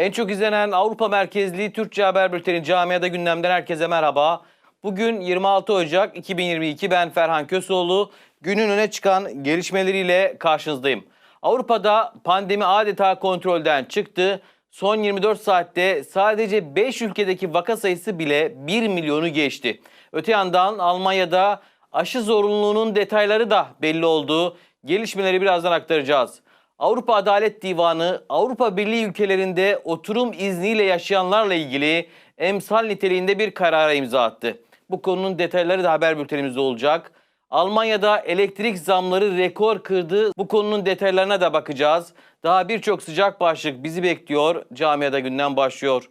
En çok izlenen Avrupa merkezli Türkçe Haber Bülteni Camiada Gündem'den herkese merhaba. Bugün 26 Ocak 2022 ben Ferhan Kösoğlu. Günün öne çıkan gelişmeleriyle karşınızdayım. Avrupa'da pandemi adeta kontrolden çıktı. Son 24 saatte sadece 5 ülkedeki vaka sayısı bile 1 milyonu geçti. Öte yandan Almanya'da aşı zorunluluğunun detayları da belli oldu. Gelişmeleri birazdan aktaracağız. Avrupa Adalet Divanı Avrupa Birliği ülkelerinde oturum izniyle yaşayanlarla ilgili emsal niteliğinde bir karara imza attı. Bu konunun detayları da haber bültenimizde olacak. Almanya'da elektrik zamları rekor kırdı. Bu konunun detaylarına da bakacağız. Daha birçok sıcak başlık bizi bekliyor. Camiada günden başlıyor.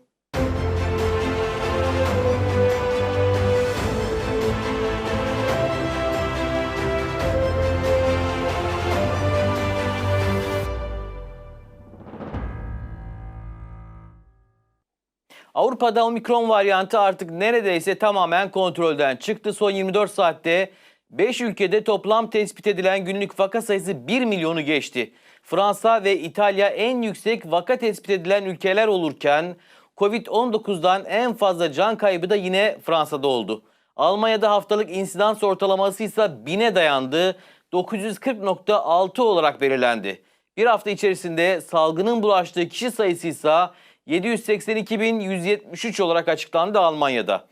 Avrupa'da omikron varyantı artık neredeyse tamamen kontrolden çıktı. Son 24 saatte 5 ülkede toplam tespit edilen günlük vaka sayısı 1 milyonu geçti. Fransa ve İtalya en yüksek vaka tespit edilen ülkeler olurken Covid-19'dan en fazla can kaybı da yine Fransa'da oldu. Almanya'da haftalık insidans ortalaması ise 1000'e dayandı. 940.6 olarak belirlendi. Bir hafta içerisinde salgının bulaştığı kişi sayısı ise 782.173 olarak açıklandı Almanya'da.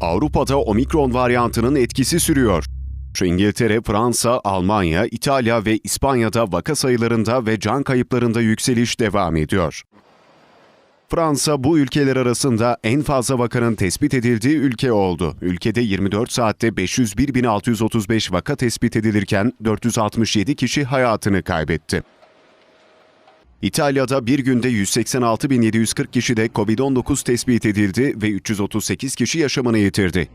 Avrupa'da omikron varyantının etkisi sürüyor. İngiltere, Fransa, Almanya, İtalya ve İspanya'da vaka sayılarında ve can kayıplarında yükseliş devam ediyor. Fransa bu ülkeler arasında en fazla vakanın tespit edildiği ülke oldu. Ülkede 24 saatte 501.635 vaka tespit edilirken 467 kişi hayatını kaybetti. İtalya'da bir günde 186.740 kişide COVID-19 tespit edildi ve 338 kişi yaşamını yitirdi.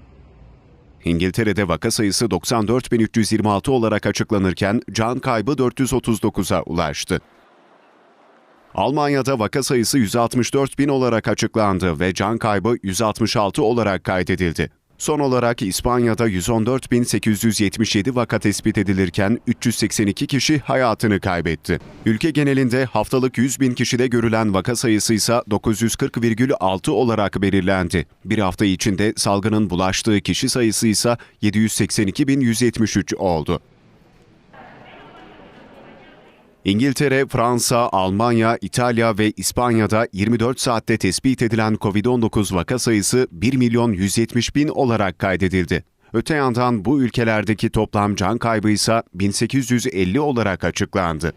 İngiltere'de vaka sayısı 94.326 olarak açıklanırken can kaybı 439'a ulaştı. Almanya'da vaka sayısı 164.000 olarak açıklandı ve can kaybı 166 olarak kaydedildi. Son olarak İspanya'da 114.877 vaka tespit edilirken 382 kişi hayatını kaybetti. Ülke genelinde haftalık 100.000 kişide görülen vaka sayısı ise 940,6 olarak belirlendi. Bir hafta içinde salgının bulaştığı kişi sayısı ise 782.173 oldu. İngiltere, Fransa, Almanya, İtalya ve İspanya'da 24 saatte tespit edilen COVID-19 vaka sayısı 1 milyon 170 bin olarak kaydedildi. Öte yandan bu ülkelerdeki toplam can kaybı ise 1850 olarak açıklandı.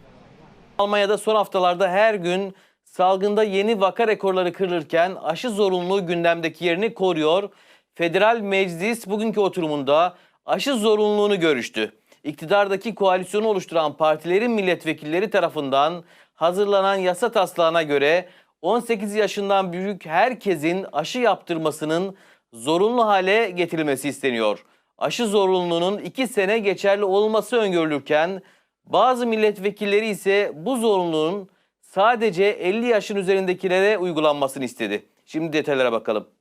Almanya'da son haftalarda her gün salgında yeni vaka rekorları kırılırken aşı zorunluluğu gündemdeki yerini koruyor. Federal Meclis bugünkü oturumunda aşı zorunluluğunu görüştü. İktidardaki koalisyonu oluşturan partilerin milletvekilleri tarafından hazırlanan yasa taslağına göre 18 yaşından büyük herkesin aşı yaptırmasının zorunlu hale getirilmesi isteniyor. Aşı zorunluluğunun 2 sene geçerli olması öngörülürken bazı milletvekilleri ise bu zorunluluğun sadece 50 yaşın üzerindekilere uygulanmasını istedi. Şimdi detaylara bakalım.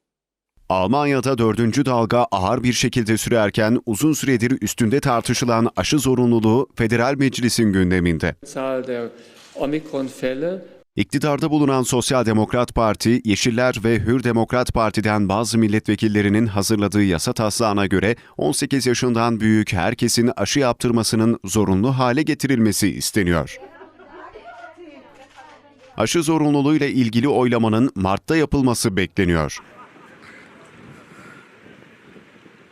Almanya'da dördüncü dalga ağır bir şekilde sürerken uzun süredir üstünde tartışılan aşı zorunluluğu federal meclisin gündeminde. İktidarda bulunan Sosyal Demokrat Parti, Yeşiller ve Hür Demokrat Parti'den bazı milletvekillerinin hazırladığı yasa taslağına göre 18 yaşından büyük herkesin aşı yaptırmasının zorunlu hale getirilmesi isteniyor. Aşı zorunluluğuyla ilgili oylamanın Mart'ta yapılması bekleniyor.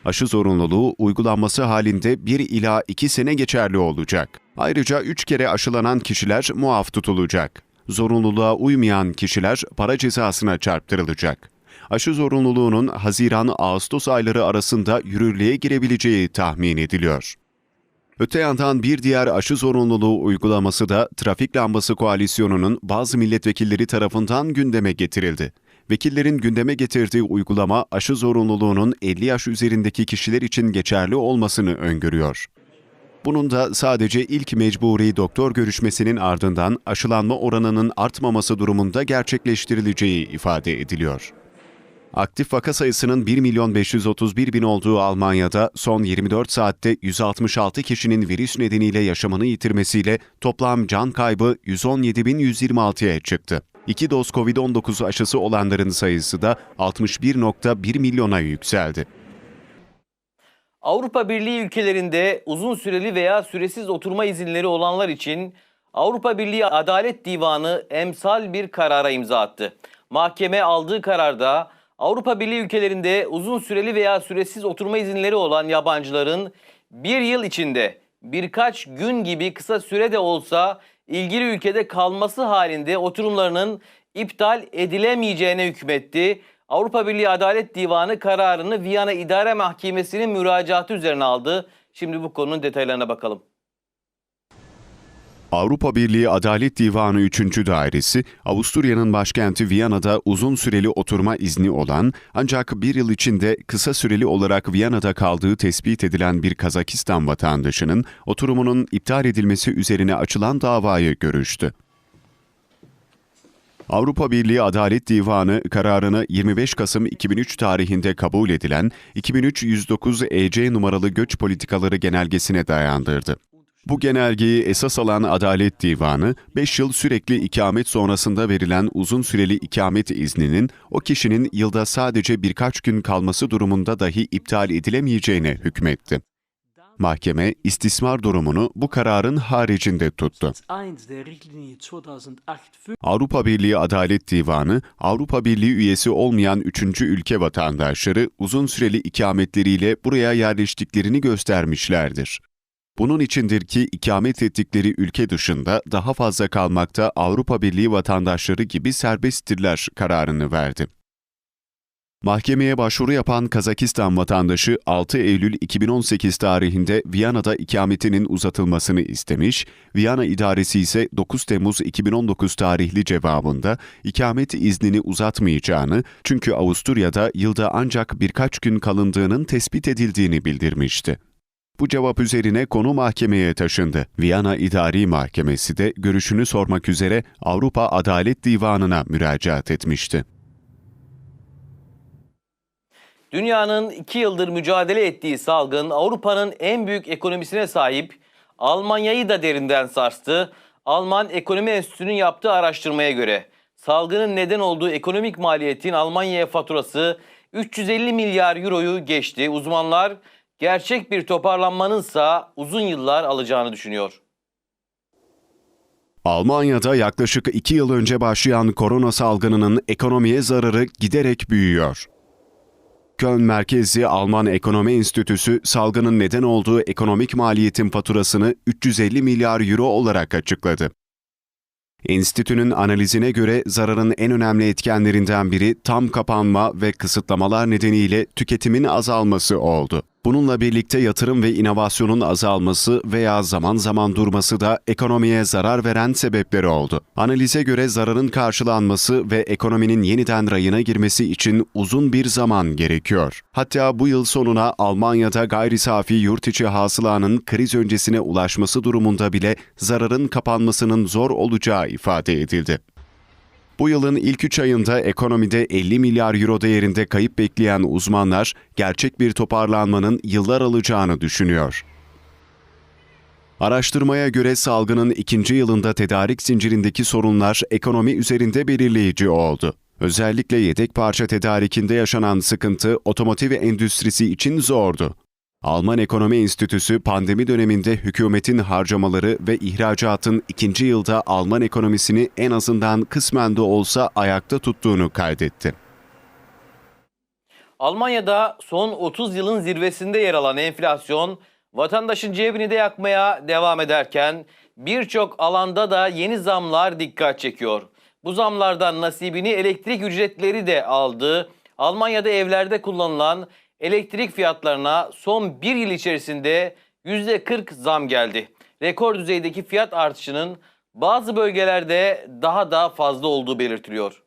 Aşı zorunluluğu uygulanması halinde 1 ila 2 sene geçerli olacak. Ayrıca 3 kere aşılanan kişiler muaf tutulacak. Zorunluluğa uymayan kişiler para cezasına çarptırılacak. Aşı zorunluluğunun Haziran-Ağustos ayları arasında yürürlüğe girebileceği tahmin ediliyor. Öte yandan bir diğer aşı zorunluluğu uygulaması da Trafik Lambası Koalisyonu'nun bazı milletvekilleri tarafından gündeme getirildi. Vekillerin gündeme getirdiği uygulama aşı zorunluluğunun 50 yaş üzerindeki kişiler için geçerli olmasını öngörüyor. Bunun da sadece ilk mecburi doktor görüşmesinin ardından aşılanma oranının artmaması durumunda gerçekleştirileceği ifade ediliyor. Aktif vaka sayısının 1 milyon 531 bin olduğu Almanya'da son 24 saatte 166 kişinin virüs nedeniyle yaşamını yitirmesiyle toplam can kaybı 117.126'ya çıktı. İki doz Covid-19 aşısı olanların sayısı da 61.1 milyona yükseldi. Avrupa Birliği ülkelerinde uzun süreli veya süresiz oturma izinleri olanlar için Avrupa Birliği Adalet Divanı emsal bir karara imza attı. Mahkeme aldığı kararda Avrupa Birliği ülkelerinde uzun süreli veya süresiz oturma izinleri olan yabancıların bir yıl içinde birkaç gün gibi kısa sürede olsa ilgili ülkede kalması halinde oturumlarının iptal edilemeyeceğine hükmetti. Avrupa Birliği Adalet Divanı kararını Viyana İdare Mahkemesi'nin müracaatı üzerine aldı. Şimdi bu konunun detaylarına bakalım. Avrupa Birliği Adalet Divanı 3. Dairesi, Avusturya'nın başkenti Viyana'da uzun süreli oturma izni olan ancak bir yıl içinde kısa süreli olarak Viyana'da kaldığı tespit edilen bir Kazakistan vatandaşının oturumunun iptal edilmesi üzerine açılan davayı görüştü. Avrupa Birliği Adalet Divanı kararını 25 Kasım 2003 tarihinde kabul edilen 2003-109 EC numaralı göç politikaları genelgesine dayandırdı. Bu genelgeyi esas alan Adalet Divanı, 5 yıl sürekli ikamet sonrasında verilen uzun süreli ikamet izninin o kişinin yılda sadece birkaç gün kalması durumunda dahi iptal edilemeyeceğine hükmetti. Mahkeme istismar durumunu bu kararın haricinde tuttu. 1 der Richtlinie 2008-5 Avrupa Birliği Adalet Divanı, Avrupa Birliği üyesi olmayan üçüncü ülke vatandaşları uzun süreli ikametleriyle buraya yerleştiklerini göstermişlerdir. Bunun içindir ki ikamet ettikleri ülke dışında daha fazla kalmakta Avrupa Birliği vatandaşları gibi serbesttirler kararını verdi. Mahkemeye başvuru yapan Kazakistan vatandaşı 6 Eylül 2018 tarihinde Viyana'da ikametinin uzatılmasını istemiş, Viyana idaresi ise 9 Temmuz 2019 tarihli cevabında ikamet iznini uzatmayacağını çünkü Avusturya'da yılda ancak birkaç gün kalındığının tespit edildiğini bildirmişti. Bu cevap üzerine konu mahkemeye taşındı. Viyana İdari Mahkemesi de görüşünü sormak üzere Avrupa Adalet Divanı'na müracaat etmişti. Dünyanın iki yıldır mücadele ettiği salgın Avrupa'nın en büyük ekonomisine sahip Almanya'yı da derinden sarstı. Alman Ekonomi Enstitüsü'nün yaptığı araştırmaya göre salgının neden olduğu ekonomik maliyetin Almanya'ya faturası 350 milyar euroyu geçti. Uzmanlar gerçek bir toparlanmanınsa uzun yıllar alacağını düşünüyor. Almanya'da yaklaşık iki yıl önce başlayan korona salgınının ekonomiye zararı giderek büyüyor. Köln merkezli Alman Ekonomi Enstitüsü salgının neden olduğu ekonomik maliyetin faturasını 350 milyar euro olarak açıkladı. Enstitünün analizine göre zararın en önemli etkenlerinden biri tam kapanma ve kısıtlamalar nedeniyle tüketimin azalması oldu. Bununla birlikte yatırım ve inovasyonun azalması veya zaman zaman durması da ekonomiye zarar veren sebepleri oldu. Analize göre zararın karşılanması ve ekonominin yeniden rayına girmesi için uzun bir zaman gerekiyor. Hatta bu yıl sonuna Almanya'da gayri safi yurt içi hasılanın kriz öncesine ulaşması durumunda bile zararın kapanmasının zor olacağı ifade edildi. Bu yılın ilk 3 ayında ekonomide 50 milyar euro değerinde kayıp bekleyen uzmanlar gerçek bir toparlanmanın yıllar alacağını düşünüyor. Araştırmaya göre salgının ikinci yılında tedarik zincirindeki sorunlar ekonomi üzerinde belirleyici oldu. Özellikle yedek parça tedarikinde yaşanan sıkıntı otomotiv endüstrisi için zordu. Alman Ekonomi Enstitüsü pandemi döneminde hükümetin harcamaları ve ihracatın ikinci yılda Alman ekonomisini en azından kısmen de olsa ayakta tuttuğunu kaydetti. Almanya'da son 30 yılın zirvesinde yer alan enflasyon vatandaşın cebini de yakmaya devam ederken birçok alanda da yeni zamlar dikkat çekiyor. Bu zamlardan nasibini elektrik ücretleri de aldı. Almanya'da evlerde kullanılan elektrik fiyatlarına son bir yıl içerisinde %40 zam geldi. Rekor düzeydeki fiyat artışının bazı bölgelerde daha da fazla olduğu belirtiliyor.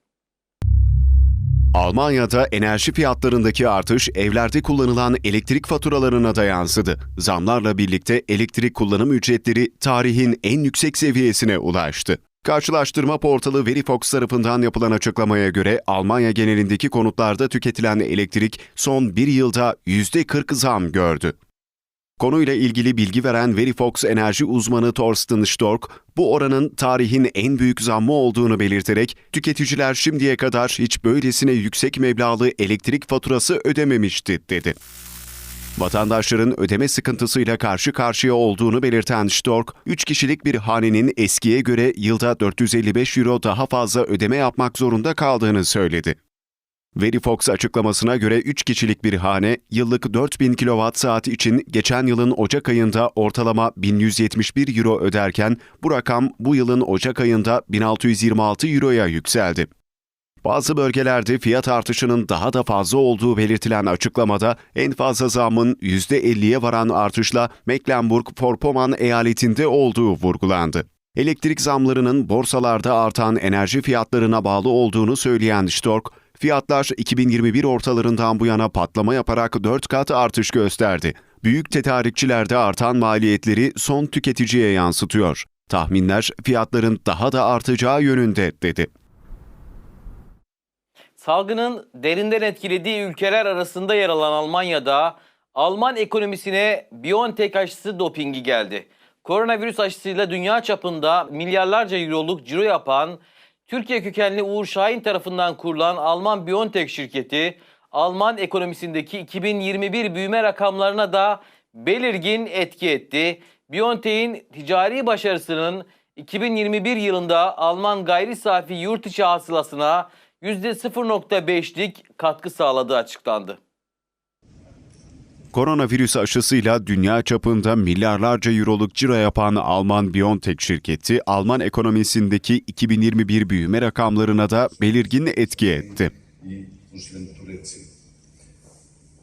Almanya'da enerji fiyatlarındaki artış evlerde kullanılan elektrik faturalarına da yansıdı. Zamlarla birlikte elektrik kullanım ücretleri tarihin en yüksek seviyesine ulaştı. Karşılaştırma portalı Verifox tarafından yapılan açıklamaya göre Almanya genelindeki konutlarda tüketilen elektrik son bir yılda %40 zam gördü. Konuyla ilgili bilgi veren Verifox enerji uzmanı Thorsten Stork, bu oranın tarihin en büyük zammı olduğunu belirterek, tüketiciler şimdiye kadar hiç böylesine yüksek meblağlı elektrik faturası ödememişti, dedi. Vatandaşların ödeme sıkıntısıyla karşı karşıya olduğunu belirten Stork, 3 kişilik bir hanenin eskiye göre yılda 455 euro daha fazla ödeme yapmak zorunda kaldığını söyledi. Verifox açıklamasına göre 3 kişilik bir hane yıllık 4000 kWh için geçen yılın Ocak ayında ortalama 1171 euro öderken bu rakam bu yılın Ocak ayında 1626 euroya yükseldi. Bazı bölgelerde fiyat artışının daha da fazla olduğu belirtilen açıklamada en fazla zammın %50'ye varan artışla Mecklenburg-Vorpommern eyaletinde olduğu vurgulandı. Elektrik zamlarının borsalarda artan enerji fiyatlarına bağlı olduğunu söyleyen Stork, fiyatlar 2021 ortalarından bu yana patlama yaparak 4 kat artış gösterdi. Büyük tedarikçilerde artan maliyetleri son tüketiciye yansıtıyor. Tahminler fiyatların daha da artacağı yönünde dedi. Salgının derinden etkilediği ülkeler arasında yer alan Almanya'da Alman ekonomisine BioNTech aşısı dopingi geldi. Koronavirüs aşısıyla dünya çapında milyarlarca euroluk ciro yapan Türkiye kökenli Uğur Şahin tarafından kurulan Alman BioNTech şirketi Alman ekonomisindeki 2021 büyüme rakamlarına da belirgin etki etti. BioNTech'in ticari başarısının 2021 yılında Alman gayri safi yurt içi hasılasına %0.5'lik katkı sağladığı açıklandı. Koronavirüs aşısıyla dünya çapında milyarlarca euroluk ciro yapan Alman BioNTech şirketi, Alman ekonomisindeki 2021 büyüme rakamlarına da belirgin etki etti.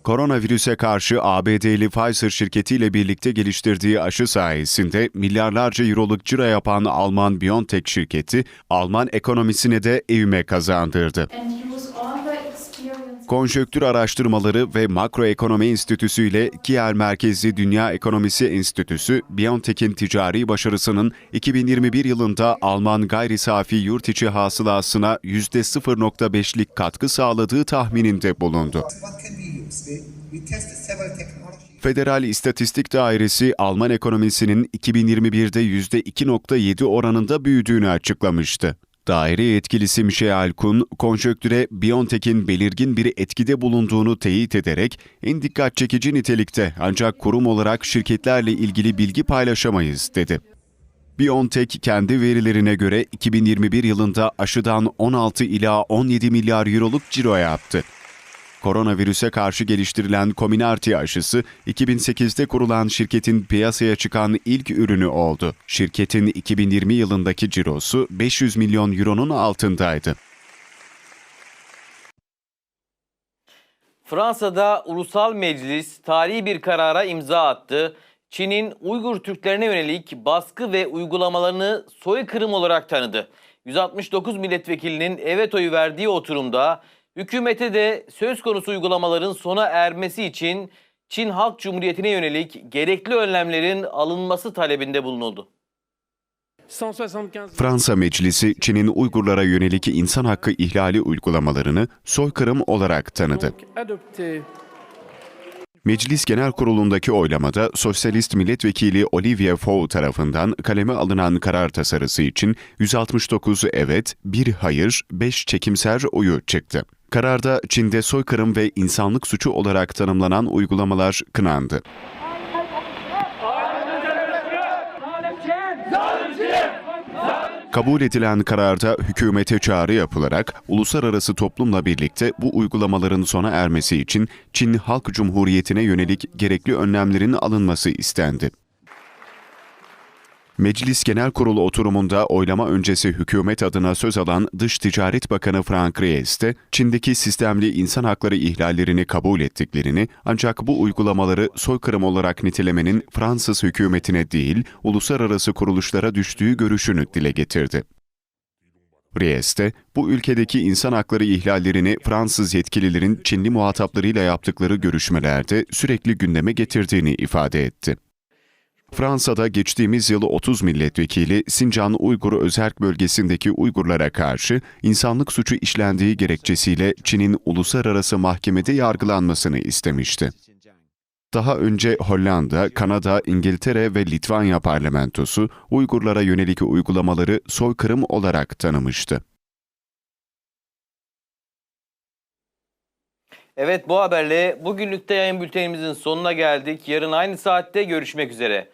Koronavirüse karşı ABD'li Pfizer şirketiyle birlikte geliştirdiği aşı sayesinde milyarlarca euroluk ciro yapan Alman BioNTech şirketi, Alman ekonomisine de evime kazandırdı. Konjöktür Araştırmaları ve Makroekonomi Enstitüsü ile Kiel merkezli Dünya Ekonomisi Enstitüsü, BioNTech'in ticari başarısının 2021 yılında Alman gayri safi yurt içi hasılasına %0.5'lik katkı sağladığı tahmininde bulundu. Federal İstatistik Dairesi Alman ekonomisinin 2021'de %2.7 oranında büyüdüğünü açıklamıştı. Daire yetkilisi Michel Kuhn, konjöktüre BioNTech'in belirgin bir etkide bulunduğunu teyit ederek en dikkat çekici nitelikte ancak kurum olarak şirketlerle ilgili bilgi paylaşamayız dedi. BioNTech kendi verilerine göre 2021 yılında aşıdan 16 ila 17 milyar euroluk ciro yaptı. Koronavirüse karşı geliştirilen Comirnaty aşısı 2008'de kurulan şirketin piyasaya çıkan ilk ürünü oldu. Şirketin 2020 yılındaki cirosu 500 milyon euronun altındaydı. Fransa'da Ulusal Meclis tarihi bir karara imza attı. Çin'in Uygur Türklerine yönelik baskı ve uygulamalarını soykırım olarak tanıdı. 169 milletvekilinin evet oyu verdiği oturumda hükümete de söz konusu uygulamaların sona ermesi için Çin Halk Cumhuriyeti'ne yönelik gerekli önlemlerin alınması talebinde bulunuldu. 175 Fransa Meclisi, Çin'in Uygurlara yönelik insan hakkı ihlali uygulamalarını soykırım olarak tanıdı. Meclis Genel Kurulu'ndaki oylamada Sosyalist Milletvekili Olivier Faure tarafından kaleme alınan karar tasarısı için 169 evet, 1 hayır, 5 çekimser oyu çıktı. Kararda Çin'de soykırım ve insanlık suçu olarak tanımlanan uygulamalar kınandı. Kabul edilen kararda hükümete çağrı yapılarak uluslararası toplumla birlikte bu uygulamaların sona ermesi için Çin Halk Cumhuriyeti'ne yönelik gerekli önlemlerin alınması istendi. Meclis Genel Kurulu oturumunda oylama öncesi hükümet adına söz alan Dış Ticaret Bakanı Frank Ries de Çin'deki sistemli insan hakları ihlallerini kabul ettiklerini ancak bu uygulamaları soykırım olarak nitelemenin Fransız hükümetine değil uluslararası kuruluşlara düştüğü görüşünü dile getirdi. Ries de bu ülkedeki insan hakları ihlallerini Fransız yetkililerin Çinli muhataplarıyla yaptıkları görüşmelerde sürekli gündeme getirdiğini ifade etti. Fransa'da geçtiğimiz yıl 30 milletvekili Sincan Uygur Özerk bölgesindeki Uygurlara karşı insanlık suçu işlendiği gerekçesiyle Çin'in uluslararası mahkemede yargılanmasını istemişti. Daha önce Hollanda, Kanada, İngiltere ve Litvanya parlamentosu Uygurlara yönelik uygulamaları soykırım olarak tanımıştı. Evet bu haberle bugünlükte yayın bültenimizin sonuna geldik. Yarın aynı saatte görüşmek üzere.